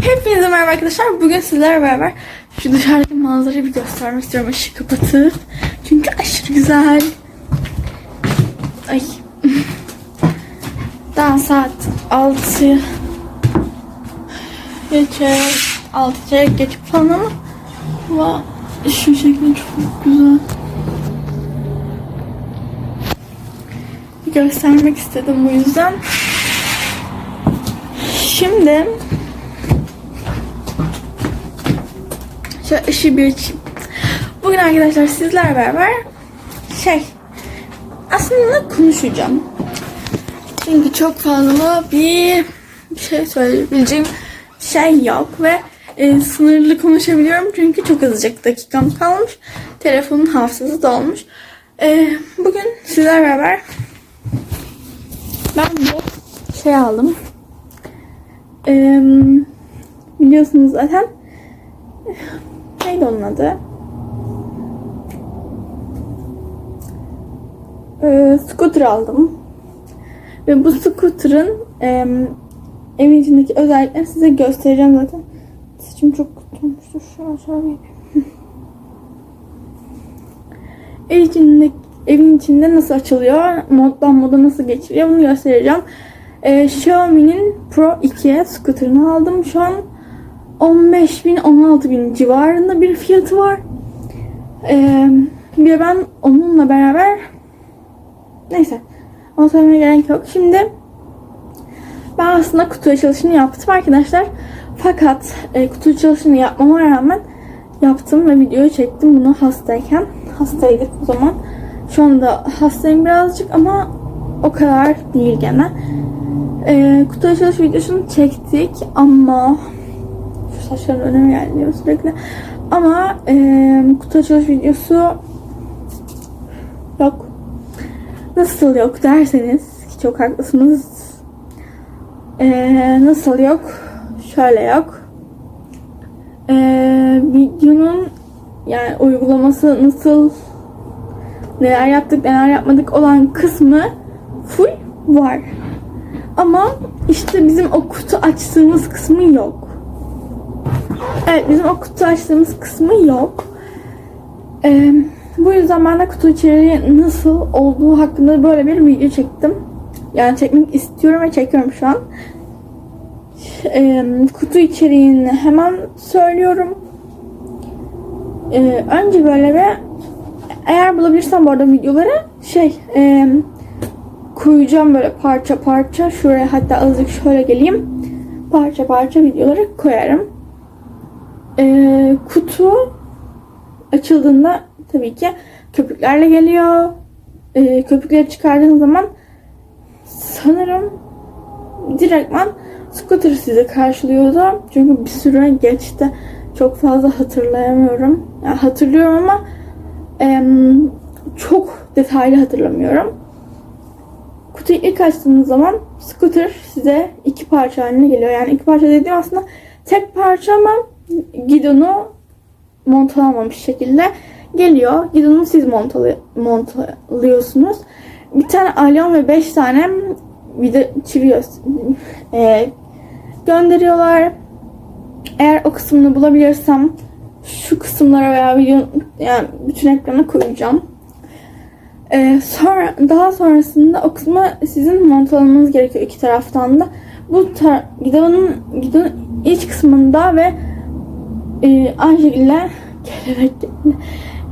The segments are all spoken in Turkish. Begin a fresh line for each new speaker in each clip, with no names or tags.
Hepinize merhaba arkadaşlar. Bugün sizlerle beraber şu dışarıdaki manzarayı bir göstermek istiyorum. Işığı kapatıp. Çünkü aşırı güzel. Ay. Daha saat 6 geçe 6 çeyrek geçip falan ama ama şu şekilde çok güzel. Göstermek istedim bu yüzden. Şimdi Şöyle ışığı bir açayım. Bugün arkadaşlar sizlerle beraber şey aslında konuşacağım. Çünkü çok fazla bir şey söyleyebileceğim şey yok ve e, sınırlı konuşabiliyorum çünkü çok azıcık dakikam kalmış. Telefonun hafızası dolmuş. E, bugün sizlerle beraber ben bu şey aldım. E, biliyorsunuz zaten Neydi onun adı? Ee, scooter aldım. Ve bu scooter'ın e, evin içindeki özelliklerini size göstereceğim zaten. Saçım çok. Şu an şöyle yapayım. Ev içinde, evin içinde nasıl açılıyor, moddan moda nasıl geçiliyor bunu göstereceğim. Ee, Xiaomi'nin Pro 2 scooter'ını aldım. Şu an 15 bin 16 bin civarında bir fiyatı var. Ee, bir ben onunla beraber neyse onu söylemeye gerek yok. Şimdi ben aslında kutu açılışını yaptım arkadaşlar. Fakat e, kutu açılışını yapmama rağmen yaptım ve videoyu çektim bunu hastayken. Hastaydık o zaman. Şu anda hastayım birazcık ama o kadar değil gene. E, kutu açılış videosunu çektik ama şu saçların önüme gelmiyor sürekli. Ama e, kutu açılış videosu yok. Nasıl yok derseniz ki çok haklısınız. E, nasıl yok? Şöyle yok. E, videonun yani uygulaması nasıl neler yaptık neler yapmadık olan kısmı full var. Ama işte bizim o kutu açtığımız kısmı yok. Evet bizim o kutu açtığımız kısmı yok. Ee, bu yüzden ben de kutu içeriği nasıl olduğu hakkında böyle bir video çektim. Yani çekmek istiyorum ve çekiyorum şu an. Ee, kutu içeriğini hemen söylüyorum. Ee, önce böyle bir eğer bulabilirsem bu arada videoları şey e, koyacağım böyle parça parça şuraya hatta azıcık şöyle geleyim parça parça videoları koyarım. Ee, kutu açıldığında tabii ki köpüklerle geliyor. Ee, köpükleri çıkardığınız zaman sanırım direktman scooter sizi karşılıyordu. Çünkü bir süre geçti. Çok fazla hatırlayamıyorum. Yani hatırlıyorum ama e, çok detaylı hatırlamıyorum. Kutuyu ilk açtığınız zaman scooter size iki parça haline geliyor. Yani iki parça dediğim aslında tek parça ama gidonu montalamamış şekilde geliyor. Gidonu siz montalı, montalıyorsunuz. Bir tane alyon ve beş tane vida çivi e, gönderiyorlar. Eğer o kısmını bulabilirsem şu kısımlara veya video yani bütün ekrana koyacağım. Ee, sonra daha sonrasında o kısmı sizin montalamanız gerekiyor iki taraftan da. Bu tar- gidonun gidonun iç kısmında ve e, aynı şekilde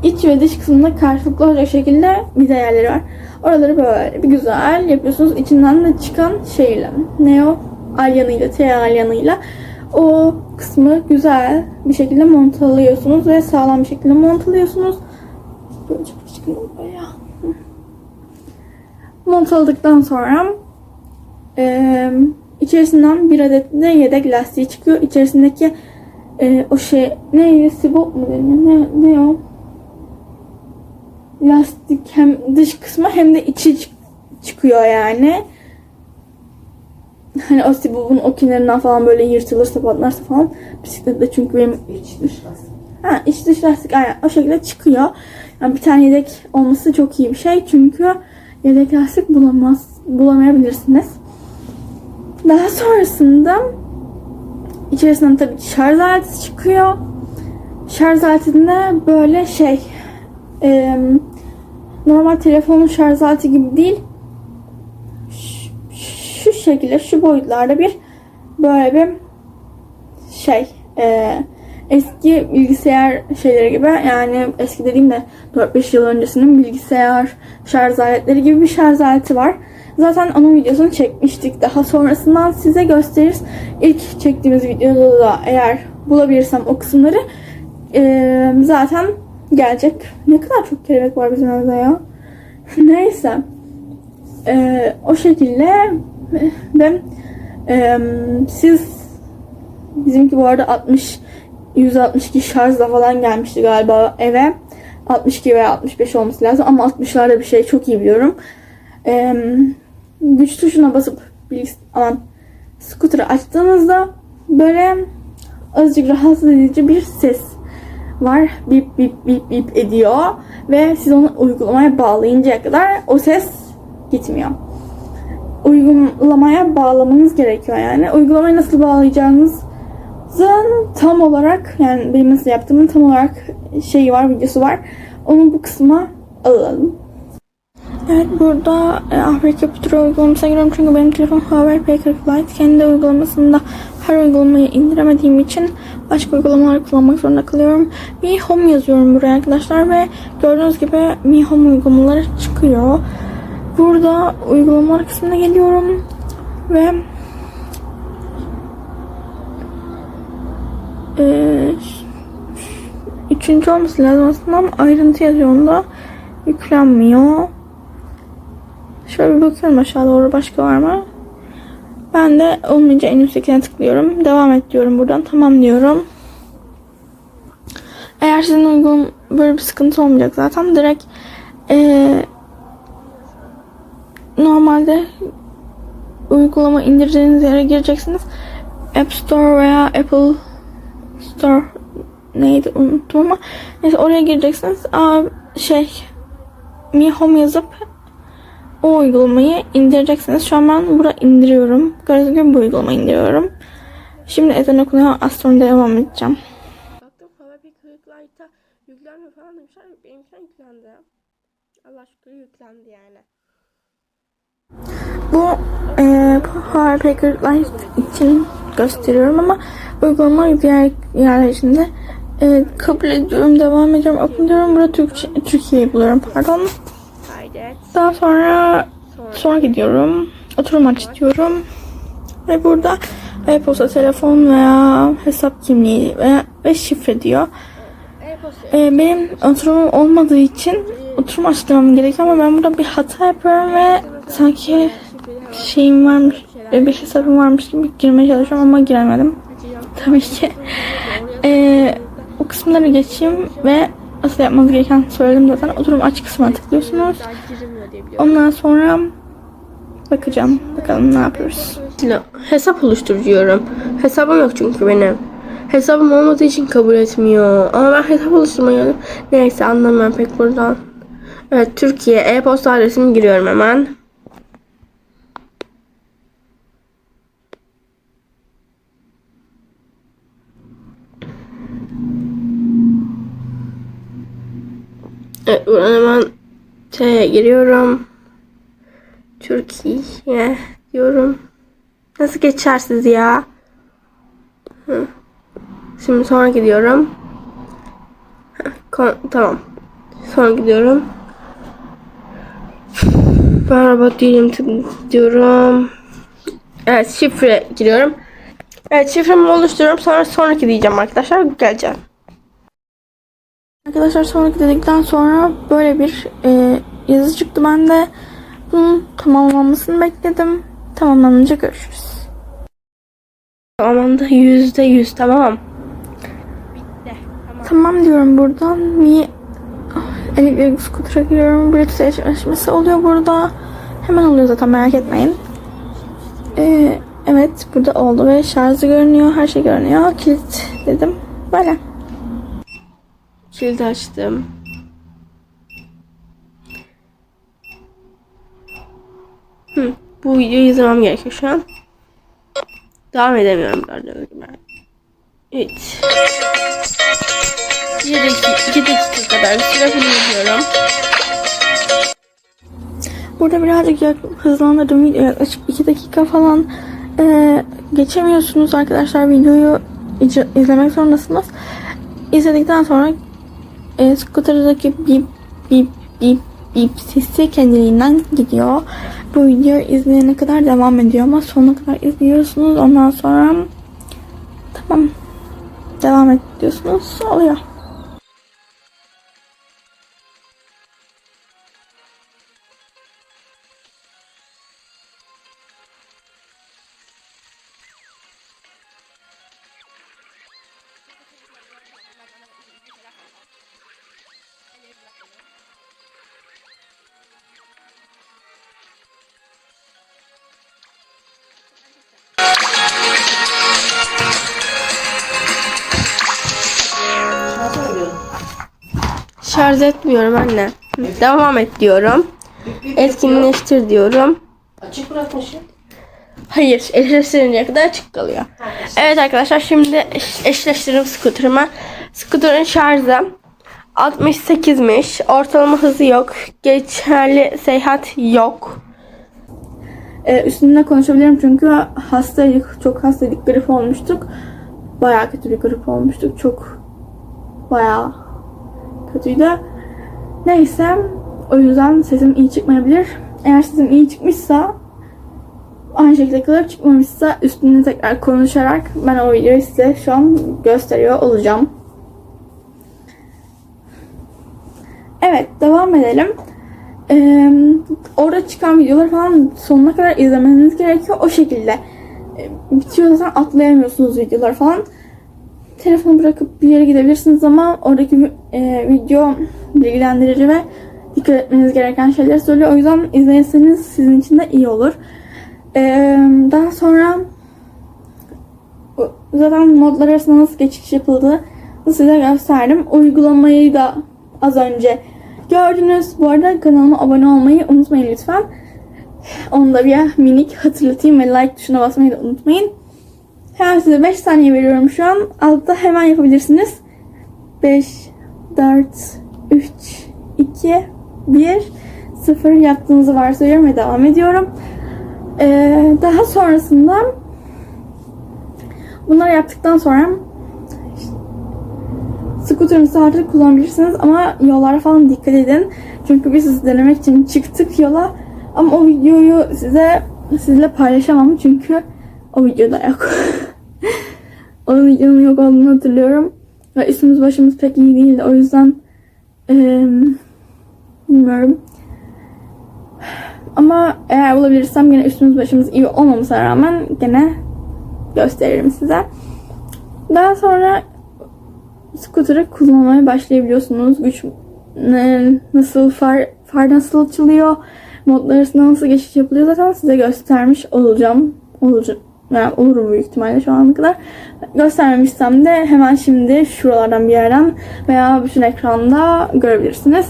iç ve dış kısmında karşılıklı olacak şekilde vida yerleri var. Oraları böyle bir güzel yapıyorsunuz. İçinden de çıkan şeyle ne o? Alyanıyla, T alyanıyla o kısmı güzel bir şekilde montalıyorsunuz ve sağlam bir şekilde montalıyorsunuz. Böyle çıkın ya. Montaladıktan sonra e, içerisinden bir adet de yedek lastiği çıkıyor. İçerisindeki e, o şey neydi? Sibop mu deniyor? Ne, ne o? Lastik hem dış kısmı hem de içi çık- çıkıyor yani. Hani o sibopun o kenarından falan böyle yırtılırsa patlarsa falan bisiklette çünkü benim
İç dış lastik.
Ha iç dış lastik aynen o şekilde çıkıyor. Yani bir tane yedek olması çok iyi bir şey çünkü yedek lastik bulamaz bulamayabilirsiniz. Daha sonrasında içerisinden tabii şarj aleti çıkıyor. Şarj aletinde böyle şey e, normal telefonun şarj aleti gibi değil. Şu, şu şekilde şu boyutlarda bir böyle bir şey e, eski bilgisayar şeyleri gibi yani eski dediğim de 4-5 yıl öncesinin bilgisayar şarj aletleri gibi bir şarj aleti var. Zaten onun videosunu çekmiştik. Daha sonrasından size gösteririz. İlk çektiğimiz videoda da eğer bulabilirsem o kısımları e, zaten gelecek. Ne kadar çok kelebek var bizim evde ya. Neyse. E, o şekilde ve e, siz Bizimki bu arada 60 162 şarjla falan gelmişti galiba eve. 62 veya 65 olması lazım ama 60'larda bir şey çok iyi biliyorum. Ee, güç tuşuna basıp bilgis aman scooter'ı açtığınızda böyle azıcık rahatsız edici bir ses var. Bip bip bip bip ediyor ve siz onu uygulamaya bağlayıncaya kadar o ses gitmiyor. Uygulamaya bağlamanız gerekiyor yani. Uygulamayı nasıl bağlayacağınız Zın tam olarak yani benim nasıl yaptığımın tam olarak şeyi var videosu var. Onu bu kısma alalım. Evet burada e, Afrika Capture uygulamasına giriyorum çünkü benim telefon Huawei P40 Lite kendi uygulamasında her uygulamayı indiremediğim için başka uygulamalar kullanmak zorunda kalıyorum. Mi Home yazıyorum buraya arkadaşlar ve gördüğünüz gibi Mi Home uygulamaları çıkıyor. Burada uygulamalar kısmına geliyorum ve Ee, üçüncü olması lazım aslında ama ayrıntı yazıyor onda. Yüklenmiyor. Şöyle bir bakıyorum aşağı doğru başka var mı? Ben de olmayınca en üsttekine tıklıyorum. Devam et diyorum buradan. Tamam diyorum. Eğer sizin uygun böyle bir sıkıntı olmayacak zaten direkt ee, normalde uygulama indireceğiniz yere gireceksiniz. App Store veya Apple Store neydi unuttum ama neyse oraya gireceksiniz. Aa, şey Mi Home yazıp o uygulamayı indireceksiniz. Şu an ben burada indiriyorum. Gördüğünüz gibi bu uygulamayı indiriyorum. Şimdi ezan okunuyor. Az sonra devam edeceğim.
Baktım hava bir kırıklayta yüklenmiyor falan demişler. Benimkiler yüklendi. Allah şükür yüklendi yani.
Bu e, Power Packer Light için gösteriyorum ama uygulama diğer yerler içinde e, kabul ediyorum, devam ediyorum, open diyorum. Burada Türkçe, Türkiye'yi buluyorum pardon. Daha sonra sonra gidiyorum. Oturum aç diyorum. Ve burada e-posta, telefon veya hesap kimliği veya ve şifre diyor. E, benim oturumum olmadığı için oturum açtırmam gerekiyor ama ben burada bir hata yapıyorum ve sanki şeyim varmış, bir hesabım varmış gibi girmeye çalışıyorum ama giremedim. Tabii ki. E, o kısımları geçeyim ve asıl yapmanız gereken söyledim zaten. Oturum aç kısmına tıklıyorsunuz. Ondan sonra bakacağım. Bakalım ne yapıyoruz.
Hesap oluşturuyorum. Hesabım yok çünkü benim. Hesabım olmadığı için kabul etmiyor. Ama ben hesap oluşturmayı neyse anlamıyorum pek buradan. Evet Türkiye e-posta adresimi giriyorum hemen. Evet buradan hemen şeye giriyorum. Türkiye diyorum. Nasıl geçersiz ya? Hı. Şimdi sonra gidiyorum. Kon- tamam. Sonra gidiyorum. Ben robot değilim diyorum. Evet şifre giriyorum. Evet şifremi oluşturuyorum. Sonra sonraki diyeceğim arkadaşlar. Geleceğim.
Arkadaşlar sonraki dedikten sonra böyle bir e, yazı çıktı bende. Bunun tamamlanmasını bekledim. Tamamlanınca görüşürüz.
Tamam da yüzde yüz tamam.
Tamam diyorum buradan. Mi elektrikli scooter'a giriyorum. Bluetooth eşleşmesi oluyor burada. Hemen oluyor zaten merak etmeyin. Ee, evet burada oldu ve şarjı görünüyor. Her şey görünüyor. Kilit dedim. Böyle.
Kilidi açtım. Hı, bu videoyu izlemem gerekiyor şu an. Devam edemiyorum gördüğünüz gibi. 3 2 dakika, 2 dakika kadar bir süre film.
Burada birazcık hızlandırdım video yaklaşık 2 dakika falan Ee, geçemiyorsunuz arkadaşlar videoyu izlemek zorundasınız. İzledikten sonra e, skuter'daki bip bip bip bip sesi kendiliğinden gidiyor. Bu video izleyene kadar devam ediyor ama sonuna kadar izliyorsunuz. Ondan sonra tamam devam et diyorsunuz. Oluyor.
Şarj etmiyorum anne. Devam et diyorum. Etkinleştir diyorum.
Açık bırakmışım.
Hayır, eşleştirinceye kadar açık kalıyor. Evet arkadaşlar şimdi eş- eşleştirdim skuterımı. Skuterın şarjı 68'miş. Ortalama hızı yok. Geçerli seyahat yok.
Ee, üstünde konuşabilirim çünkü hastaydık. Çok hastaydık. Grip olmuştuk. Bayağı kötü bir grip olmuştuk. Çok bayağı kötüydü. Neyse o yüzden sesim iyi çıkmayabilir. Eğer sesim iyi çıkmışsa aynı şekilde kalır çıkmamışsa üstünde tekrar konuşarak ben o videoyu size şu an gösteriyor olacağım. Evet devam edelim. Ee, orada çıkan videoları falan sonuna kadar izlemeniz gerekiyor. O şekilde bitiyor zaten atlayamıyorsunuz videolar falan. Telefonu bırakıp bir yere gidebilirsiniz ama oradaki e, video bilgilendirici ve dikkat etmeniz gereken şeyleri söylüyor. O yüzden izlerseniz sizin için de iyi olur. Ee, daha sonra zaten modlar arasında nasıl geçiş yapıldığı size gösterdim. Uygulamayı da az önce gördünüz. Bu arada kanalıma abone olmayı unutmayın lütfen. Onu da bir minik hatırlatayım ve like tuşuna basmayı da unutmayın. Hemen size 5 saniye veriyorum şu an. Altta hemen yapabilirsiniz. 5, 4, 3, 2, 1, 0 yaptığınızı varsayıyorum ve devam ediyorum. Ee, daha sonrasında bunları yaptıktan sonra Scooter'ınızı artık kullanabilirsiniz ama yollara falan dikkat edin. Çünkü biz sizi denemek için çıktık yola. Ama o videoyu size sizinle paylaşamam çünkü o videoda yok. videonun yok olduğunu hatırlıyorum. Ve üstümüz başımız pek iyi değildi. O yüzden eee, bilmiyorum. Ama eğer bulabilirsem yine üstümüz başımız iyi olmamasına rağmen gene gösteririm size. Daha sonra scooter'ı kullanmaya başlayabiliyorsunuz. Güç nasıl far, far nasıl açılıyor, modlar arasında nasıl geçiş yapılıyor zaten size göstermiş olacağım. Olacak. Yani olurum büyük ihtimalle şu ana kadar. Göstermemişsem de hemen şimdi şuralardan bir yerden veya bütün ekranda görebilirsiniz.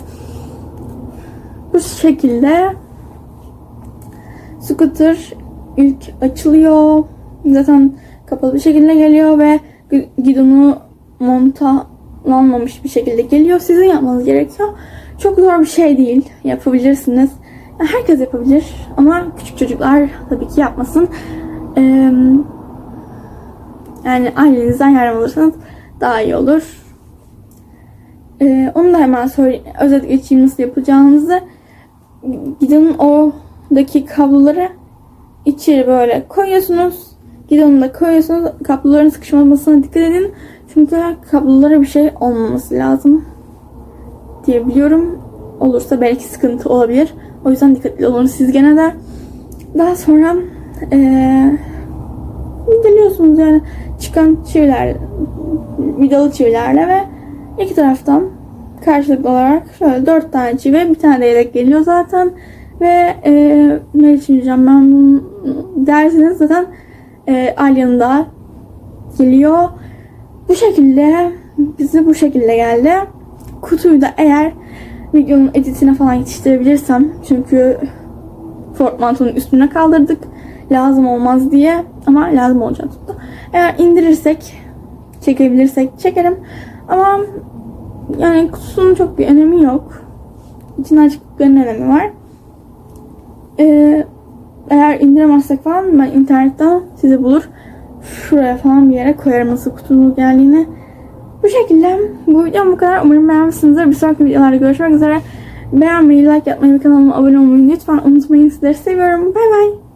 Bu şekilde scooter ilk açılıyor. Zaten kapalı bir şekilde geliyor ve gidonu montalanmamış bir şekilde geliyor. Sizin yapmanız gerekiyor. Çok zor bir şey değil. Yapabilirsiniz. Herkes yapabilir ama küçük çocuklar tabii ki yapmasın. Yani ailenizden yardım alırsanız daha iyi olur. Ee, onu da hemen söyleyeyim. Özet geçeyim nasıl yapacağınızı. Gidin oradaki kabloları içeri böyle koyuyorsunuz. Gidonu da koyuyorsunuz. Kabloların sıkışmamasına dikkat edin. Çünkü kablolara bir şey olmaması lazım diye biliyorum. Olursa belki sıkıntı olabilir. O yüzden dikkatli olun siz gene de. Daha sonra eee vidalıyorsunuz yani çıkan çiviler vidalı çivilerle ve iki taraftan karşılıklı olarak şöyle dört tane çivi bir tane de yedek geliyor zaten ve eee ne için diyeceğim ben bunu dersiniz zaten eee Alya'nın da geliyor. Bu şekilde bize bu şekilde geldi. Kutuyu da eğer videonun editine falan yetiştirebilirsem çünkü portmantonun üstüne kaldırdık lazım olmaz diye ama lazım olacak tuttu. Eğer indirirsek çekebilirsek çekerim. Ama yani kutusunun çok bir önemi yok. İçinden açıklıkların önemi var. Ee, eğer indiremezsek falan ben internetten sizi bulur. Şuraya falan bir yere koyarım nasıl kutunun geldiğini. Bu şekilde bu videom bu kadar. Umarım beğenmişsinizdir. Bir sonraki videolarda görüşmek üzere. Beğenmeyi, like yapmayı ve kanalıma abone olmayı lütfen unutmayın. Sizleri seviyorum. Bay bay.